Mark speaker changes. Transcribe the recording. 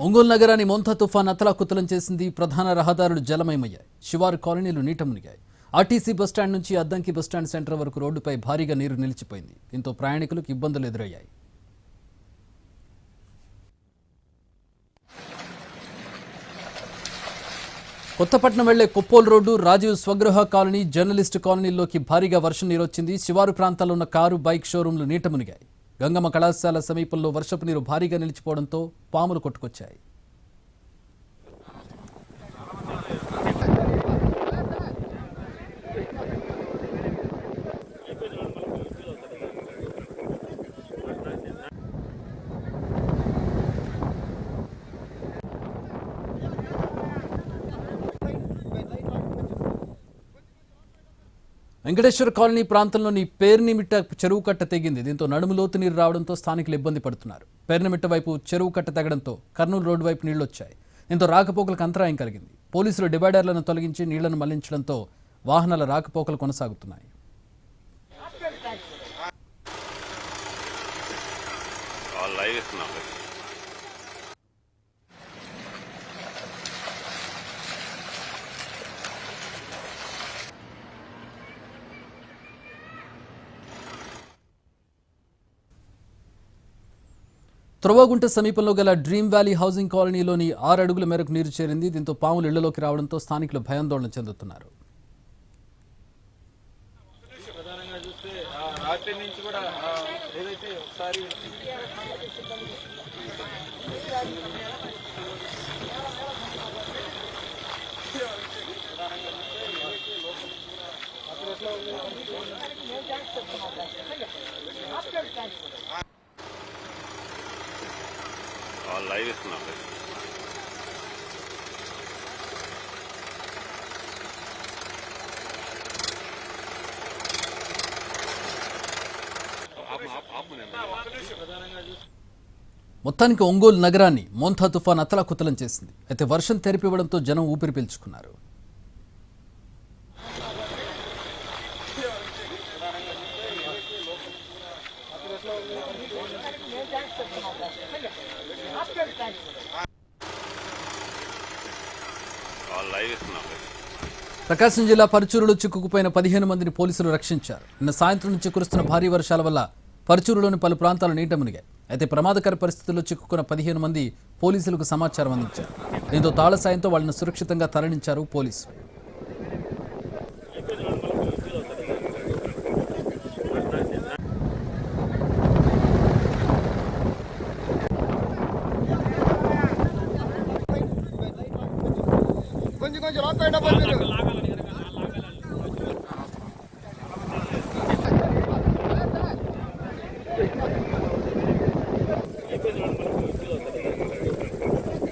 Speaker 1: ఒంగోలు నగరాన్ని మొంతా తుఫాన్ అతలాకుతలం చేసింది ప్రధాన రహదారులు జలమయమయ్యాయి. శివారు కాలనీలు నీట మునిగాయి. ఆర్టీసీ బస్టాండ్ నుంచి అద్దంకి బస్టాండ్ సెంటర్ వరకు రోడ్డుపై భారీగా నీరు నిలిచిపోయింది. దీంతో ప్రయాణికులకు ఇబ్బందులు ఎదురయ్యాయి. కొత్తపట్నం వెళ్ళే Koppol road Rajiv Swagruha colony journalist కాలనీలోకి భారీగా వర్షం నీరొచ్చింది. శివారు ప్రాంతాల్లో ఉన్న కారు బైక్ షోరూంలు నీట మునిగాయి. గంగమ్మ కళాశాల సమీపంలో వర్షపు నీరు భారీగా నిలిచిపోవడంతో పాములు కొట్టుకొచ్చాయి. వెంకటేశ్వర కాలనీ ప్రాంతంలోని పేర్నిమిట్ట చెరువు కట్ట తెగింది. దీంతో నడుము లోతు నీరు రావడంతో స్థానికులు ఇబ్బంది పడుతున్నారు. పేర్నిమిట్ట వైపు చెరువు కట్ట తెగడంతో కర్నూలు రోడ్డు వైపు నీళ్ళొచ్చాయి. దీంతో రాకపోకలకు అంతరాయం కలిగింది. పోలీసులు డివైడర్లను తొలగించి నీళ్ళను మళ్ళించడంతో వాహనాల రాకపోకలు కొనసాగుతున్నాయి.
Speaker 2: లైవ్
Speaker 1: త్రవ్వగుంట సమీపంలో గల డ్రీమ్ వ్యాలీ హౌసింగ్ కాలనీలోని ఆరు అడుగుల మేరకు నీరు చేరింది. దీంతో పాములు ఇళ్ళలోకి రావడంతో స్థానికులు భయాందోళన చెందుతున్నారు.
Speaker 3: రాత్రి నుంచి కూడా ఏదైతే ఒకసారి
Speaker 2: వాళ్ళు లైవ్ ఇస్తున్నాం
Speaker 1: మొత్తానికి ఒంగోలు నగరాన్ని మోంథా తుఫాన్ అతలాకుతలం చేసింది. అయితే వర్షం తెరిపివ్వడంతో జనం ఊపిరి పీల్చుకున్నారు.
Speaker 2: Thank you.
Speaker 1: ప్రకాశం జిల్లా పరుచూరులో చిక్కుకుపోయిన పదిహేను మందిని పోలీసులు రక్షించారు. నిన్న సాయంత్రం నుంచి కురుస్తున్న భారీ వర్షాల వల్ల పరుచూరులోని పలు ప్రాంతాలు నీట మునిగాయి. అయితే ప్రమాదకర పరిస్థితుల్లో చిక్కుకున్న పదిహేను మంది పోలీసులకు సమాచారం అందించారు. దీంతో తాళ సాయంతో వాళ్ళని సురక్షితంగా తరలించారు పోలీసులు.
Speaker 4: కొంచెం కొంచెం లోపల